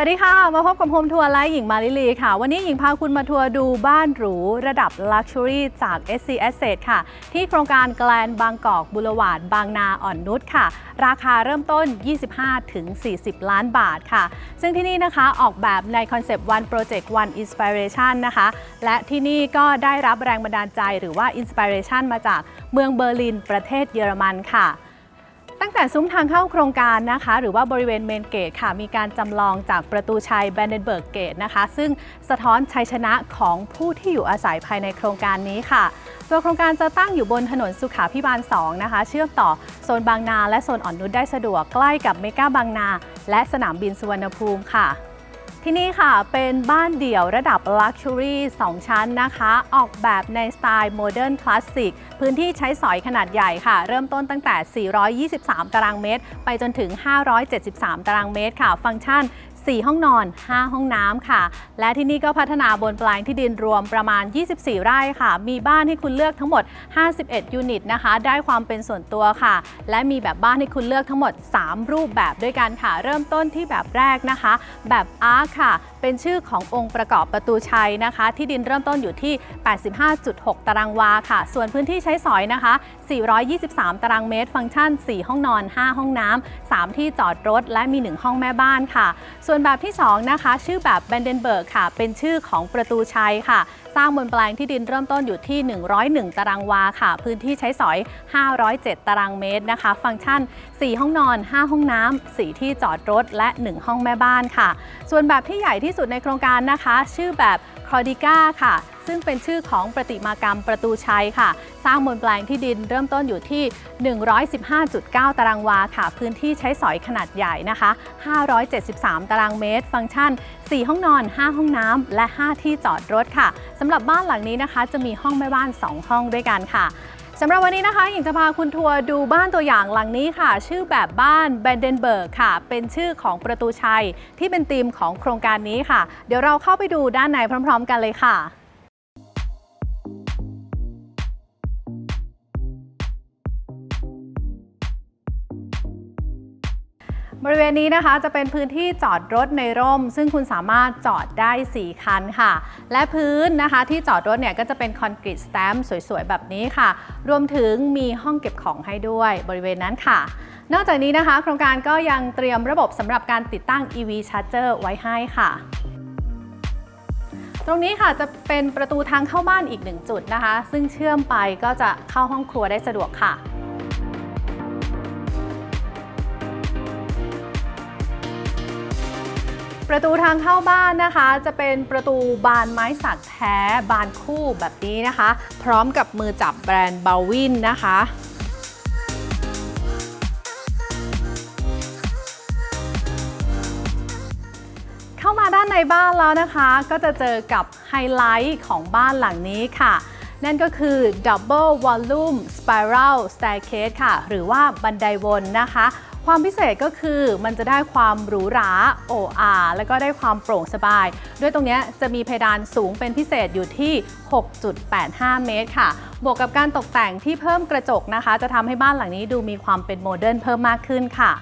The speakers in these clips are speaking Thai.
วัสดีค่ะ มาพบกับโฮมทัวร์และหญิงมาลิลีค่ะ วันนี้หญิงพาคุณมาทัวร์ดูบ้านหรูระดับ Luxury จาก SC Asset ค่ะ ที่โครงการแกลนบางกอกบุรวาดบางนาอ่อนนุชค่ะ ราคาเริ่มต้น 25-40 ล้านบาทค่ะ ซึ่งที่นี่นะคะออกแบบในคอนเซปต์ One Project One Inspiration นะคะ และที่นี่ก็ได้รับแรงบันดาลใจหรือว่า Inspiration มาจากเมืองเบอร์ลินประเทศเยอรมันค่ะ ตั้งแต่ซุ้มทางเข้าโครงการนะคะ หรือว่าบริเวณเมนเกตค่ะ มีการจำลองจากประตูชัยแบนเดนเบิร์กเกตนะคะ ซึ่งสะท้อนชัยชนะของผู้ที่อยู่อาศัยภายในโครงการนี้ค่ะตัวโครงการจะตั้งอยู่บนถนนสุขาพิบาล 2 นะคะ เชื่อมต่อโซนบางนาและโซนอ่อนนุชได้สะดวกใกล้กับเมกาบางนา และสนามบินสุวรรณภูมิค่ะ ที่นี่ค่ะเป็นบ้านเดี่ยวระดับ Luxury 2 ชั้นนะคะ ออกแบบในสไตล์โมเดิร์นคลาสสิกพื้นที่ใช้สอยขนาดใหญ่ค่ะ เริ่มต้นตั้งแต่ 423 ตารางเมตร ไปจนถึง 573 ตารางเมตรค่ะ ฟังก์ชัน 4 ห้องนอน 5 ห้องน้ำค่ะ และที่นี่ก็พัฒนาบนแปลงที่ดินรวมประมาณ 24 ไร่ค่ะ มีบ้านให้คุณเลือกทั้งหมด 51 ยูนิตนะคะ ได้ความเป็นส่วนตัวค่ะ และมีแบบบ้านให้คุณเลือกทั้งหมด 3 รูปแบบด้วยกันค่ะ เริ่มต้นที่แบบแรกนะคะ แบบอาร์คค่ะเป็นชื่อขององค์ประกอบประตูชัยนะคะ ที่ดินเริ่มต้นอยู่ที่ 85.6 ตารางวาค่ะ ส่วนพื้นที่ใช้สอยนะคะ 423 ตารางเมตร ฟังก์ชัน 4 ห้องนอน 5 ห้องน้ำ 3 ที่จอดรถ และมี 1 ห้องแม่บ้านค่ะ ส่วนแบบที่ 2 นะคะ ชื่อแบบแบนเดนเบิร์กค่ะ เป็นชื่อของประตูชัยค่ะ สร้างบนแปลงที่ดินเริ่มต้นอยู่ที่ 101 ตารางวาค่ะ พื้นที่ใช้สอย 507 ตารางเมตรนะคะ ฟังก์ชัน 4 ห้องนอน 5 ห้องน้ำ 4 ที่จอดรถ และ 1 ห้องแม่บ้านค่ะ ส่วนแบบที่ใหญ่ที่ที่สุดในโครงการนะคะ ชื่อแบบคอดิก้าค่ะ ซึ่งเป็นชื่อของประติมากรรมประตูชัยค่ะ สร้างบนแปลงที่ดินเริ่มต้นอยู่ที่ 115.9 ตารางวาค่ะ พื้นที่ใช้สอยขนาดใหญ่นะคะ 573 ตารางเมตร ฟังก์ชัน 4 ห้องนอน 5 ห้องน้ำและ 5 ที่จอดรถค่ะสำหรับบ้านหลังนี้นะคะ จะมีห้องแม่บ้าน 2 ห้องด้วยกันค่ะ สำหรับวันนี้นะคะหญิงจะพาคุณทัวร์ดูบ้านตัวอย่างหลังนี้ค่ะ ชื่อแบบบ้านแบนเดนเบิร์กค่ะ เป็นชื่อของประตูชัยที่เป็นธีมของโครงการนี้ค่ะ เดี๋ยวเราเข้าไปดูด้านในพร้อม ๆ กันเลยค่ะ ริเวณนี้นะคะจะเป็นพื้นที่จอดรถในร่ม ซึ่งคุณสามารถจอดได้ 4 คันค่ะ และพื้นนะคะที่จอดรถเนี่ยก็จะเป็นคอนกรีตสแตมป์สวยๆ แบบนี้ค่ะ รวมถึงมีห้องเก็บของให้ด้วยบริเวณนั้นค่ะ นอกจากนี้นะคะ โครงการก็ยังเตรียมระบบสำหรับการติดตั้ง EV Charger ไว้ให้ค่ะตรงนี้ค่ะจะเป็นประตูทางเข้าบ้านอีกหนึ่งจุดนะคะ ซึ่งเชื่อมไปก็จะเข้าห้องครัวได้สะดวกค่ะ ประตูทางเข้าบ้านนะคะ จะเป็นประตูบานไม้สักแท้บานคู่แบบนี้นะคะ พร้อมกับมือจับแบรนด์บาวินนะคะเข้ามาด้านในบ้านแล้วนะคะ ก็จะเจอกับไฮไลท์ของบ้านหลังนี้ค่ะ นั่นก็คือ Double Volume Spiral Staircase ค่ะ หรือว่าบันไดวนนะคะ ความพิเศษก็คือมันจะได้ความหรูหราโอ้อาแล้วก็ได้ความโปร่งสบาย ด้วยตรงนี้จะมีเพดานสูงเป็นพิเศษอยู่ที่ 6.85 เมตรค่ะ บวกกับการตกแต่งที่เพิ่มกระจกนะคะ จะทำให้บ้านหลังนี้ดูมีความเป็นโมเดิร์นเพิ่มมากขึ้นค่ะ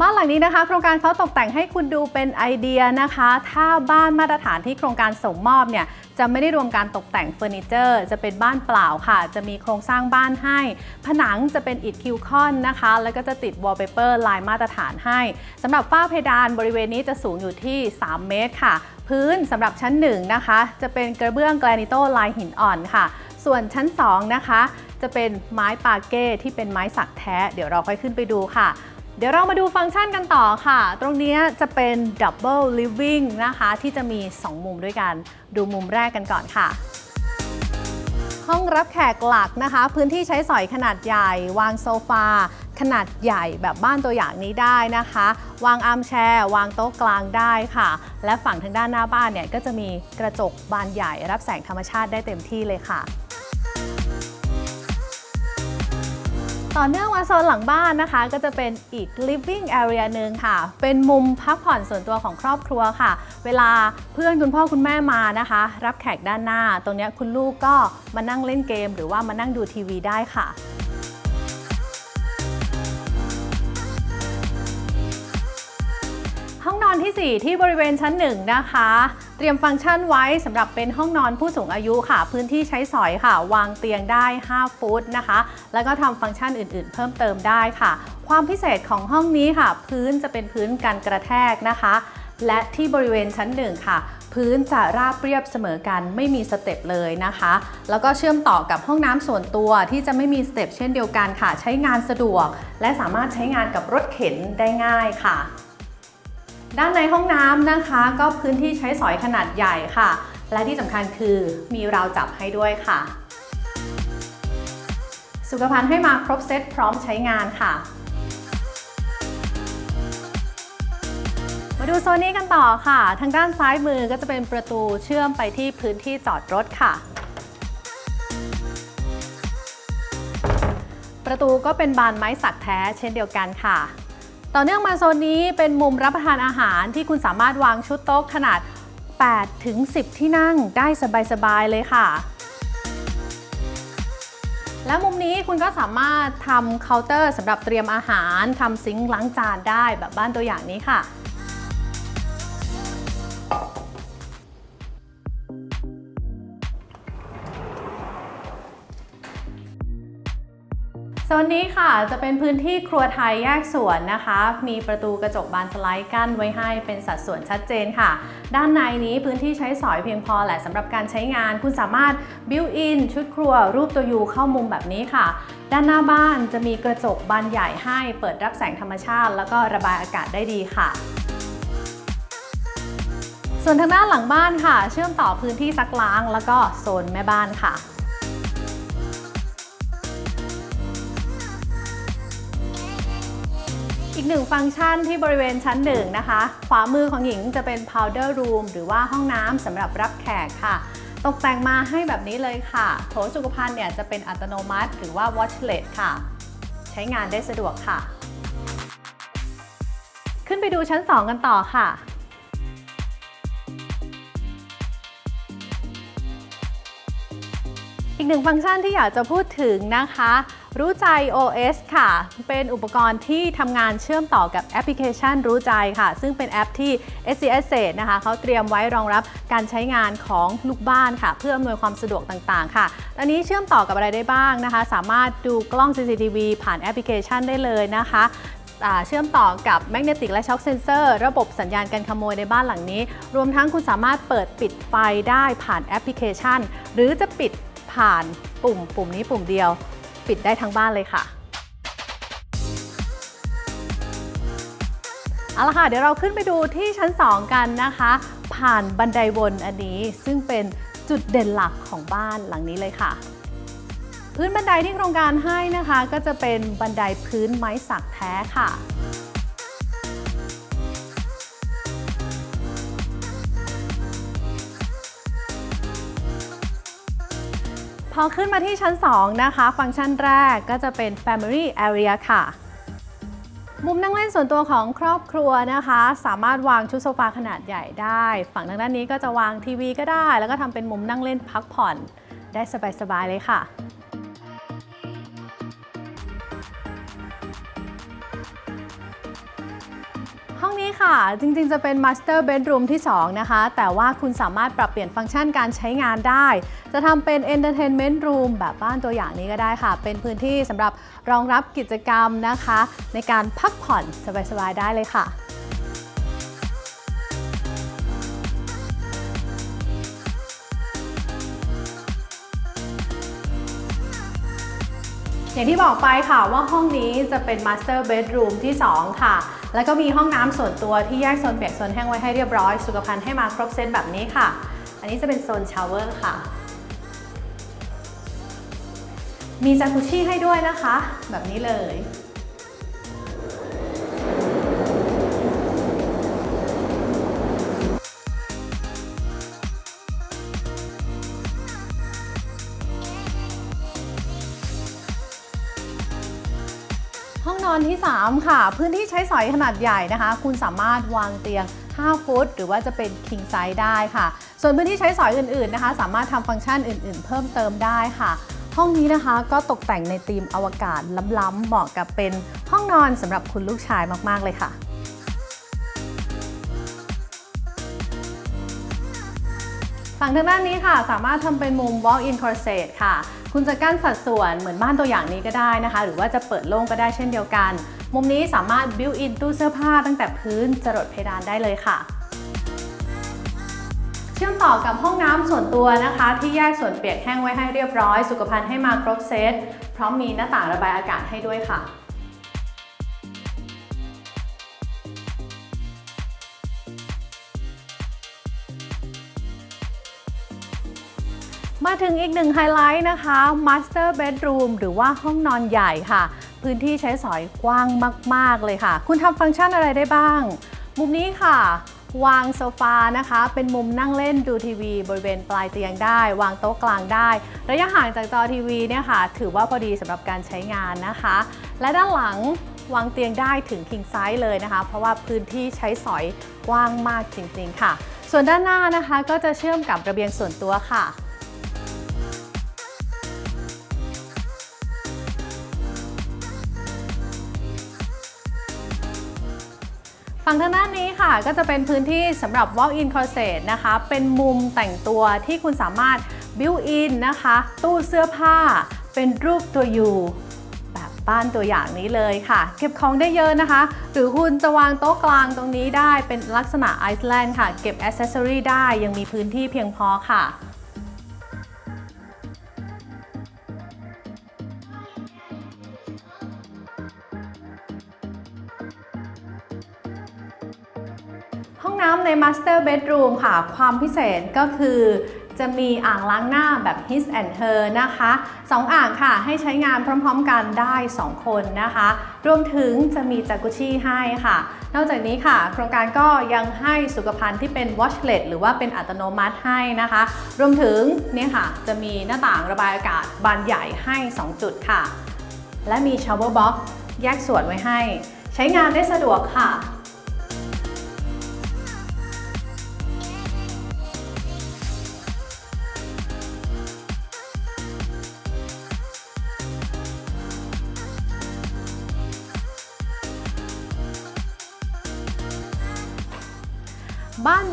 บ้านหลังนี้นะคะ โครงการเขาตกแต่งให้คุณดูเป็นไอเดียนะคะ ถ้าบ้านมาตรฐานที่โครงการส่งมอบเนี่ยจะไม่ได้รวมการตกแต่งเฟอร์นิเจอร์ จะเป็นบ้านเปล่าค่ะ จะมีโครงสร้างบ้านให้ ผนังจะเป็นอิฐคิวคอนนะคะ แล้วก็จะติดวอลเปเปอร์ลายมาตรฐานให้สำหรับฝ้าเพดานบริเวณนี้จะสูงอยู่ที่ 3 เมตรค่ะ พื้นสำหรับชั้น 1 นะคะ จะเป็นกระเบื้องแกรนิโตลายหินอ่อนค่ะ ส่วนชั้น 2 นะคะ จะเป็นไม้ปาเก้ที่เป็นไม้สักแท้ เดี๋ยวเราค่อยขึ้นไปดูค่ะ เดี๋ยวเรามาดูฟังก์ชันกันต่อค่ะ ตรงนี้จะเป็น Double Living นะคะ ที่จะมี 2 มุมด้วยกัน ดูมุมแรกกันก่อนค่ะ ห้องรับแขกหลักนะคะ พื้นที่ใช้สอยขนาดใหญ่ วางโซฟา ขนาดใหญ่แบบบ้านตัวอย่างนี้ได้นะคะ วางอาร์มแชร์ วางโต๊ะกลางได้ค่ะ และฝั่งทางด้านหน้าบ้านเนี่ยก็จะมีกระจกบานใหญ่ รับแสงธรรมชาติได้เต็มที่เลยค่ะ ต่อเนื่องมาโซนหลังบ้านนะคะ ก็จะเป็นอีก living area หนึ่งค่ะ เป็นมุมพักผ่อนส่วนตัวของครอบครัวค่ะ เวลาเพื่อนคุณพ่อคุณแม่มานะคะ รับแขกด้านหน้า ตรงนี้คุณลูกก็มานั่งเล่นเกม หรือว่ามานั่งดูทีวีได้ค่ะห้องนทีสี่ 4 ที่บริเวณชั้น 1 นะคะ เตรียมฟังก์ชันไว้สำหรับเป็นห้องนอนผู้สูงอายุค่ะ พื้นที่ใช้สอยค่ะ วางเตียงได้ 5 ฟุตนะคะ แล้วก็ทำฟังก์ชันอื่น ๆ เพิ่มเติมได้ค่ะ ความพิเศษของห้องนี้ค่ะ พื้นจะเป็นพื้นกันกระแทกนะคะ และที่บริเวณชั้น1ค่ะ พื้นจะราบเรียบเสมอกันไม่มีสเต็ปเลยนะคะ แล้วก็เชื่อมต่อกับห้องน้ำส่วนตัวที่จะไม่มีสเต็ปเช่นเดียวกันค่ะ ใช้งานสะดวก และสามารถใช้งานกับรถเข็นได้ง่ายค่ะ ด้านในห้องน้ำนะคะ ก็พื้นที่ใช้สอยขนาดใหญ่ค่ะ และที่สำคัญคือมีราวจับให้ด้วยค่ะ สุขภัณฑ์ให้มาครบเซตพร้อมใช้งานค่ะ มาดูโซนนี้กันต่อค่ะ ทางด้านซ้ายมือก็จะเป็นประตูเชื่อมไปที่พื้นที่จอดรถค่ะประตูก็เป็นบานไม้สักแท้เช่นเดียวกันค่ะ ต่อเนื่องมาโซนนี้เป็นมุมรับประทานอาหารที่คุณสามารถวางชุดโต๊ะขนาด 8 ถึง 10 ที่นั่งได้สบาย ๆ เลยค่ะ และมุมนี้คุณก็สามารถทำเคาน์เตอร์สำหรับเตรียมอาหารทำซิงค์ล้างจานได้แบบบ้านตัวอย่างนี้ค่ะ นนี้ค่ะจะเป็นพื้นที่ครัวไทยแยกส่วนนะคะ มีประตูกระจกบานสไลด์กั้นไว้ให้เป็นสัดส่วนชัดเจนค่ะ ด้านในนี้พื้นที่ใช้สอยเพียงพอแหละสำหรับการใช้งาน คุณสามารถ built in ชุดครัวรูปตัวยูเข้ามุมแบบนี้ค่ะ ด้านหน้าบ้านจะมีกระจกบานใหญ่ให้เปิดรับแสงธรรมชาติ แล้วก็ระบายอากาศได้ดีค่ะส่วนทางด้านหลังบ้านค่ะ เชื่อมต่อพื้นที่ซักล้าง แล้วก็โซนแม่บ้านค่ะ กหนึ่งฟังก์ชันที่บริเวณชั้นหนึ่งนะคะ ขวามือของหญิงจะเป็น powder room หรือว่าห้องน้ำสำหรับรับแขกค่ะ ตกแต่งมาให้แบบนี้เลยค่ะ โถสุขภัณฑ์เนี่ยจะเป็นอัตโนมัติ หรือว่า watchlet ค่ะ ใช้งานได้สะดวกค่ะ ขึ้นไปดูชั้น 2 กันต่อค่ะอีกหนึ่งฟังก์ชันที่อยากจะพูดถึงนะคะ รู้ใจ OS ค่ะ เป็นอุปกรณ์ที่ทำงานเชื่อมต่อกับแอปพลิเคชันรู้ใจค่ะ ซึ่งเป็นแอปที่ s c s นะคะเขาเตรียมไว้รองรับการใช้งานของลูกบ้านค่ะ เพื่ออำนวยความสะดวกต่างๆ ค่ะ อันนี้เชื่อมต่อกับอะไรได้บ้างนะคะ สามารถดูกล้อง CCTV ผ่านแอปพลิเคชันได้เลยนะคะเชื่อมต่อกับแมกเนติกและช็อคเซนเซอร์ระบบสัญญาณการขโมยในบ้านหลังนี้ รวมทั้งคุณสามารถเปิดปิดไฟได้ผ่านแอปพลิเคชัน หรือจะปิดผ่านปุ่มปุ่มนี้ปุ่มเดียว ปิดได้ทั้งบ้านเลยค่ะเอาละค่ะ เดี๋ยวเราขึ้นไปดูที่ชั้น 2 กันนะคะ ผ่านบันไดวนอันนี้ซึ่งเป็นจุดเด่นหลักของบ้านหลังนี้เลยค่ะ พื้นบันไดที่โครงการให้นะคะ ก็จะเป็นบันไดพื้นไม้สักแท้ค่ะ พอขึ้นมาที่ชั้น 2 นะคะ ฟังก์ชันแรกก็จะเป็น Family Area ค่ะ มุมนั่งเล่นส่วนตัวของครอบครัวนะคะ สามารถวางชุดโซฟาขนาดใหญ่ได้ ฝั่งทางด้านนี้ก็จะวางทีวีก็ได้ แล้วก็ทำเป็นมุมนั่งเล่นพักผ่อนได้สบายๆเลยค่ะ ค่ะ จริงๆ จะเป็น Master Bedroom ที่ 2 นะคะ แต่ว่าคุณสามารถปรับเปลี่ยนฟังก์ชันการใช้งานได้ จะทำเป็น Entertainment Room แบบบ้านตัวอย่างนี้ก็ได้ค่ะ เป็นพื้นที่สำหรับรองรับกิจกรรมนะคะ ในการพักผ่อนสบายๆ ได้เลยค่ะอย่างที่บอกไปค่ะว่าห้องนี้จะเป็น Master Bedroom ที่ 2 ค่ะ แล้วก็มีห้องน้ำส่วนตัวที่แยกโซนเปียกโซนแห้งไว้ให้เรียบร้อย สุขภัณฑ์ให้มาครบเซตแบบนี้ค่ะ อันนี้จะเป็นโซนชาวเวอร์ค่ะ มีจากุชิให้ด้วยนะคะ แบบนี้เลย ห้องนอนที่ 3 ค่ะ พื้นที่ใช้สอยขนาดใหญ่นะคะ คุณสามารถวางเตียง 5 ฟุต หรือว่าจะเป็น king size ได้ค่ะ ส่วนพื้นที่ใช้สอยอื่นๆนะคะ สามารถทำฟังก์ชันอื่นๆ เพิ่มเติมได้ค่ะ ห้องนี้นะคะก็ตกแต่งในธีมอวกาศล้ำๆเหมาะกับเป็นห้องนอนสำหรับคุณลูกชายมากๆเลยค่ะฝั่งทางด้านนี้ค่ะ สามารถทำเป็นมุม walk-in closet ค่ะ คุณจะกั้นสัดส่วนเหมือนบ้านตัวอย่างนี้ก็ได้นะคะ หรือว่าจะเปิดโล่งก็ได้เช่นเดียวกัน มุมนี้สามารถ built in ตู้เสื้อผ้าตั้งแต่พื้นจรดเพดานได้เลยค่ะเชื่อมต่อกับห้องน้ำส่วนตัวนะคะ ที่แยกส่วนเปียกแห้งไว้ให้เรียบร้อย สุขภัณฑ์ให้มาครบเซตพร้อมมีหน้าต่างระบายอากาศให้ด้วยค่ะ มาถึงอีกหนึ่งไฮไลท์นะคะ Master Bedroom หรือว่าห้องนอนใหญ่ค่ะ พื้นที่ใช้สอยกว้างมาก ๆ เลยค่ะ คุณทำฟังก์ชันอะไรได้บ้าง มุมนี้ค่ะ วางโซฟานะคะ เป็นมุมนั่งเล่นดูทีวี บริเวณปลายเตียงได้ วางโต๊ะกลางได้ ระยะห่างจากจอทีวีเนี่ยค่ะ ถือว่าพอดีสำหรับการใช้งานนะคะ และด้านหลังวางเตียงได้ถึง king size เลยนะคะ เพราะว่าพื้นที่ใช้สอยกว้างมากจริง ๆ ค่ะ ส่วนด้านหน้านะคะก็จะเชื่อมกับระเบียงส่วนตัวค่ะ ฝั่งทางด้านนี้ค่ะก็จะเป็นพื้นที่สำหรับ walk-in closet นะคะ เป็นมุมแต่งตัวที่คุณสามารถ built in นะคะ ตู้เสื้อผ้า เป็นรูปตัว U แบบบ้านตัวอย่างนี้เลยค่ะ เก็บของได้เยอะนะคะ หรือคุณจะวางโต๊ะกลางตรงนี้ได้เป็นลักษณะไอซ์แลนด์ค่ะ เก็บอ c เซสซอรีได้ยังมีพื้นที่เพียงพอค่ะ ใน Master Bedroom ค่ะ ความพิเศษก็คือจะมีอ่างล้างหน้าแบบ His and Her นะคะสองอ่างค่ะให้ใช้งานพร้อมๆกันได้ 2 คนนะคะ รวมถึงจะมีจากุชี่ให้ค่ะ นอกจากนี้ค่ะ โครงการก็ยังให้สุขภัณฑ์ที่เป็น Watchlet หรือว่าเป็นอัตโนมัติให้นะคะ รวมถึงเนี่ยค่ะจะมีหน้าต่างระบายอากาศบานใหญ่ให้ 2 จุดค่ะ และมี shower box แยกส่วนไว้ให้ ใช้งานได้สะดวกค่ะ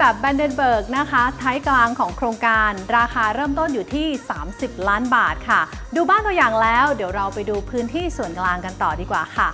แบบแบนเดนเบิร์กนะคะท้ายกลางของโครงการ ราคาเริ่มต้นอยู่ที่ 30 ล้านบาทค่ะ ดูบ้านตัวอย่างแล้ว เดี๋ยวเราไปดูพื้นที่ส่วนกลางกันต่อดีกว่าค่ะ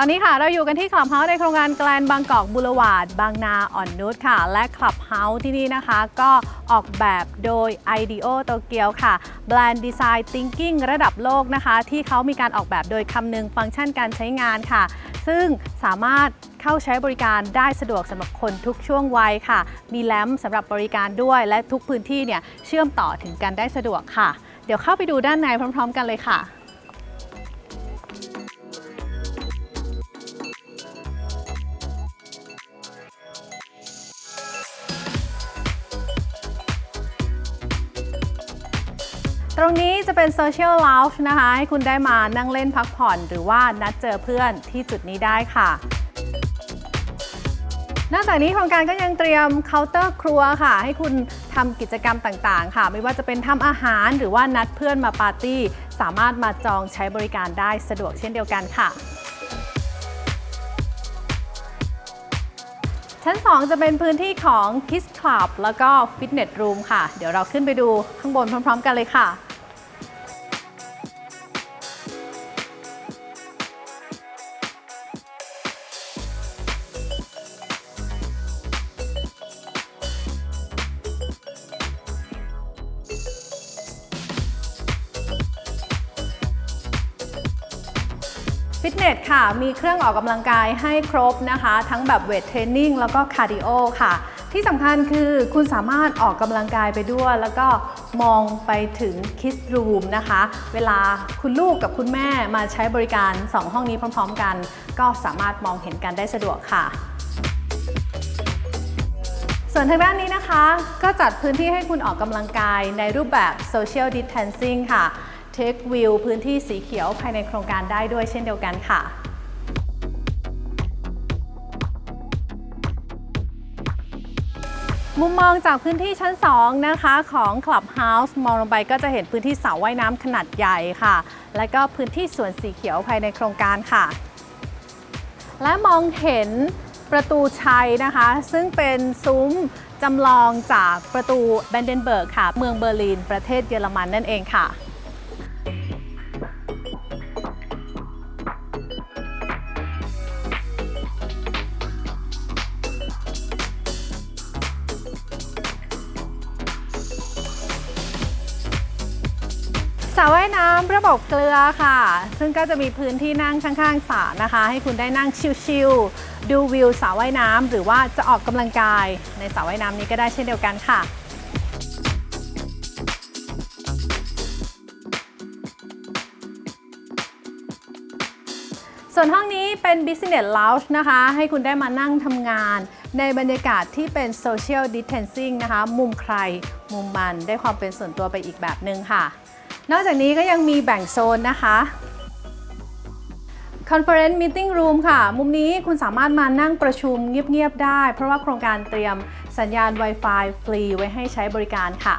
ตอนนี้ค่ะเราอยู่กันที่คลับเฮาส์ในโครงการแกลนบางกอกบุรวาดบางนาอ่อนนุชค่ะ และคลับเฮาส์ที่นี่นะคะ ก็ออกแบบโดย IDEO โตเกียวค่ะ Brand Design Thinking ระดับโลกนะคะ ที่เขามีการออกแบบโดยคำนึงฟังก์ชันการใช้งานค่ะ ซึ่งสามารถเข้าใช้บริการได้สะดวกสำหรับคนทุกช่วงวัยค่ะ มีแลมสำหรับบริการด้วย และทุกพื้นที่เนี่ยเชื่อมต่อถึงกันได้สะดวกค่ะ เดี๋ยวเข้าไปดูด้านในพร้อม ๆ กันเลยค่ะ ตรงนี้จะเป็น Social Lounge นะคะ ให้คุณได้มานั่งเล่นพักผ่อน หรือว่านัดเจอเพื่อนที่จุดนี้ได้ค่ะ นอกจากนี้โครงการก็ยังเตรียมเคาน์เตอร์ครัวค่ะ ให้คุณทำกิจกรรมต่างๆ ค่ะ ไม่ว่าจะเป็นทำอาหารหรือว่านัดเพื่อนมาปาร์ตี้ สามารถมาจองใช้บริการได้สะดวกเช่นเดียวกันค่ะชั้น 2 จะเป็นพื้นที่ของ Kids Club แล้วก็ Fitness Room ค่ะ เดี๋ยวเราขึ้นไปดูข้างบนพร้อม ๆ กันเลยค่ะ ค่ะ มีเครื่องออกกำลังกายให้ครบนะคะ ทั้งแบบเวทเทรนนิ่งแล้วก็คาร์ดิโอค่ะ ที่สำคัญคือคุณสามารถออกกำลังกายไปด้วย แล้วก็มองไปถึงคิสรูมนะคะ เวลาคุณลูกกับคุณแม่มาใช้บริการ 2 ห้องนี้พร้อม ๆ กัน ก็สามารถมองเห็นกันได้สะดวกค่ะส่วนทางด้านนี้นะคะ ก็จัดพื้นที่ให้คุณออกกำลังกายในรูปแบบ Social Distancing ค่ะ Take View พื้นที่สีเขียวภายในโครงการได้ด้วยเช่นเดียวกันค่ะ มุมมองจากพื้นที่ชั้น 2 นะคะ ของ Clubhouse มองลงไปก็จะเห็นพื้นที่สระว่ายน้ำขนาดใหญ่ค่ะ และก็พื้นที่สวนสีเขียวภายในโครงการค่ะ และมองเห็นประตูชัยนะคะ ซึ่งเป็นซุ้มจำลองจากประตูแบนเดนเบิร์กค่ะ เมืองเบอร์ลิน ประเทศเยอรมันนั่นเองค่ะ สระว่ายน้ำระบบเกลือค่ะ ซึ่งก็จะมีพื้นที่นั่งข้างๆสระนะคะ ให้คุณได้นั่งชิลๆดูวิวสระว่ายน้ำหรือว่าจะออกกำลังกายในสระว่ายน้ำนี้ก็ได้เช่นเดียวกันค่ะส่วนห้องนี้เป็น Business Lounge นะคะ ให้คุณได้มานั่งทำงาน ในบรรยากาศที่เป็น Social Distancing นะคะ มุมใคร มุมมันได้ความเป็นส่วนตัวไปอีกแบบหนึ่งค่ะ นอกจากนี้ก็ยังมีแบ่งโซนนะคะ Conference Meeting Room ค่ะ มุมนี้คุณสามารถมานั่งประชุมเงียบ ๆ ได้ เพราะว่าโครงการเตรียมสัญญาณ Wi-Fi ฟรีไว้ให้ใช้บริการค่ะ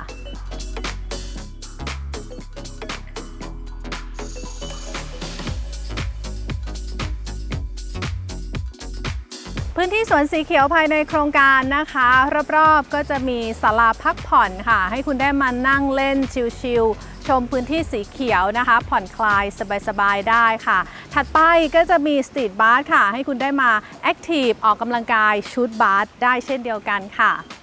พื้นที่สวนสีเขียวภายในโครงการนะคะ รอบๆก็จะมีศาลาพักผ่อนค่ะ ให้คุณได้มานั่งเล่นชิลๆชมพื้นที่สีเขียวนะคะ ผ่อนคลายสบายๆได้ค่ะ ถัดไปก็จะมีสตรีทบาร์ค่ะ ให้คุณได้มาแอคทีฟออกกำลังกายชุดบาร์ได้เช่นเดียวกันค่ะ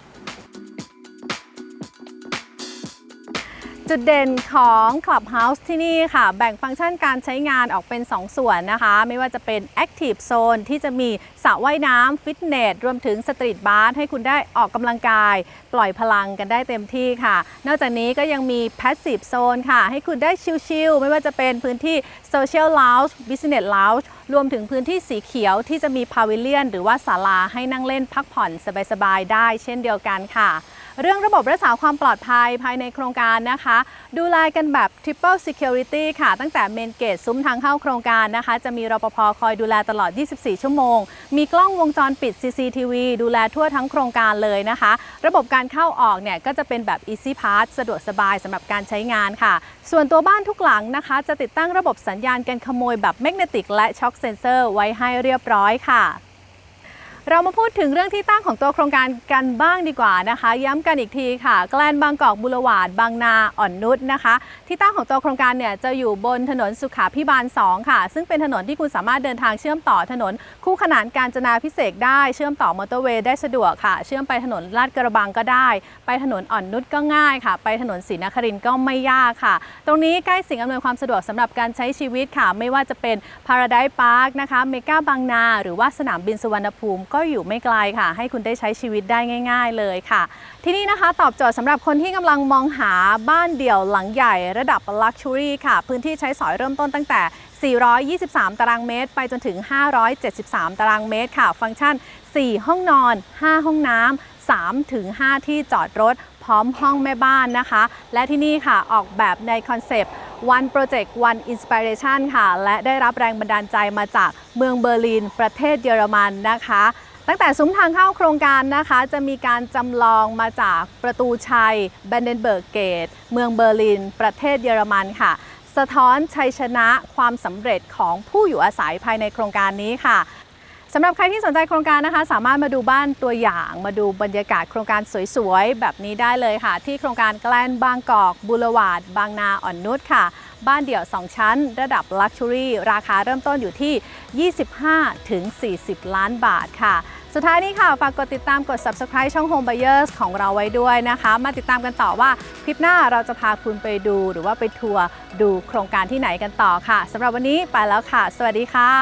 จุดเด่นของ Clubhouse ที่นี่ค่ะ แบ่งฟังก์ชันการใช้งานออกเป็น 2 ส่วนนะคะ ไม่ว่าจะเป็น Active Zone ที่จะมีสระว่ายน้ำฟิตเนส รวมถึงสตรีทบาร์ให้คุณได้ออกกำลังกาย ปล่อยพลังกันได้เต็มที่ค่ะ นอกจากนี้ก็ยังมี Passive Zone ค่ะ ให้คุณได้ชิลๆ ไม่ว่าจะเป็นพื้นที่ Social Lounge Business Lounge รวมถึงพื้นที่สีเขียวที่จะมีพาวิเลียน หรือว่าศาลาให้นั่งเล่นพักผ่อนสบายๆได้ เช่นเดียวกันค่ะ เรื่องระบบรักษาความปลอดภัยภายในโครงการนะคะ ดูแลกันแบบ Triple Security ค่ะ ตั้งแต่เมนเกตซุ้มทางเข้าโครงการนะคะ จะมีรปภคอยดูแลตลอด 24 ชั่วโมง มีกล้องวงจรปิด CCTV ดูแลทั่วทั้งโครงการเลยนะคะ ระบบการเข้าออกเนี่ยก็จะเป็นแบบ Easy Pass สะดวกสบายสำหรับการใช้งานค่ะ ส่วนตัวบ้านทุกหลังนะคะ จะติดตั้งระบบสัญญาณการขโมยแบบแมกเนติกและช็อคเซนเซอร์ไว้ให้เรียบร้อยค่ะ เรามาพูดถึงเรื่องที่ตั้งของตัวโครงการกันบ้างดีกว่านะคะ ย้ำกันอีกทีค่ะ แกลนบางกอกบุรวาดบางนาอ่อนนุชนะคะ ที่ตั้งของตัวโครงการเนี่ยจะอยู่บนถนนสุขาพิบาล 2 ค่ะ ซึ่งเป็นถนนที่คุณสามารถเดินทางเชื่อมต่อถนน คู่ขนานการจนาพิเศษกได้เชื่อมต่อมอเตอร์เวย์ได้สะดวกค่ะ เชื่อมไปถนนลาดกระบังก็ได้ ไปถนนอ่อนนุชก็ง่ายค่ะ ไปถนนศรีนครินทร์ก็ไม่ยากค่ะ ตรงนี้ใกล้สิ่งอำนวยความสะดวกสำหรับการใช้ชีวิตค่ะ ไม่ว่าจะเป็น Paradise Park นะคะเมกาบางนา หรือว่าสนามบินสุวรรณภูมิก็อยู่ไม่ไกลค่ะ ให้คุณได้ใช้ชีวิตได้ง่าย ๆ เลยค่ะ ที่นี่นะคะตอบโจทย์สำหรับคนที่กำลังมองหาบ้านเดี่ยวหลังใหญ่ระดับ Luxury ค่ะ พื้นที่ใช้สอยเริ่มต้นตั้งแต่423 ตารางเมตร ไปจนถึง 573 ตารางเมตรค่ะ ฟังก์ชัน 4 ห้องนอน 5 ห้องน้ำ3ถึง5ที่จอดรถ พร้อมห้องแม่บ้านนะคะ และที่นี่ค่ะออกแบบในคอนเซปต์ One Project One Inspiration ค่ะ และได้รับแรงบันดาลใจมาจากเมืองเบอร์ลิน ประเทศเยอรมันนะคะ ตั้งแต่ซุ้มทางเข้าโครงการนะคะ จะมีการจำลองมาจากประตูชัยแบนเดนเบิร์กเกต เมืองเบอร์ลิน ประเทศเยอรมันค่ะ สะท้อนชัยชนะความสำเร็จของผู้อยู่อาศัยภายในโครงการนี้ค่ะสำหรับใครที่สนใจโครงการนะคะ สามารถมาดูบ้านตัวอย่างมาดูบรรยากาศโครงการสวยๆ แบบนี้ได้เลยค่ะ ที่โครงการแกลนบางกอกบุรวาด บางนาอ่อนนุชค่ะ บ้านเดี่ยว 2 ชั้น ระดับ Luxury ราคาเริ่มต้นอยู่ที่ 25ถึง40 ล้านบาทค่ะ สุดท้ายนี้ค่ะ ฝากกดติดตามกด subscribe ช่อง Home Buyers ของเราไว้ด้วยนะคะ มาติดตามกันต่อว่าคลิปหน้าเราจะพาคุณไปดูหรือว่าไปทัวร์ดูโครงการที่ไหนกันต่อค่ะสำหรับวันนี้ไปแล้วค่ะ สวัสดีค่ะ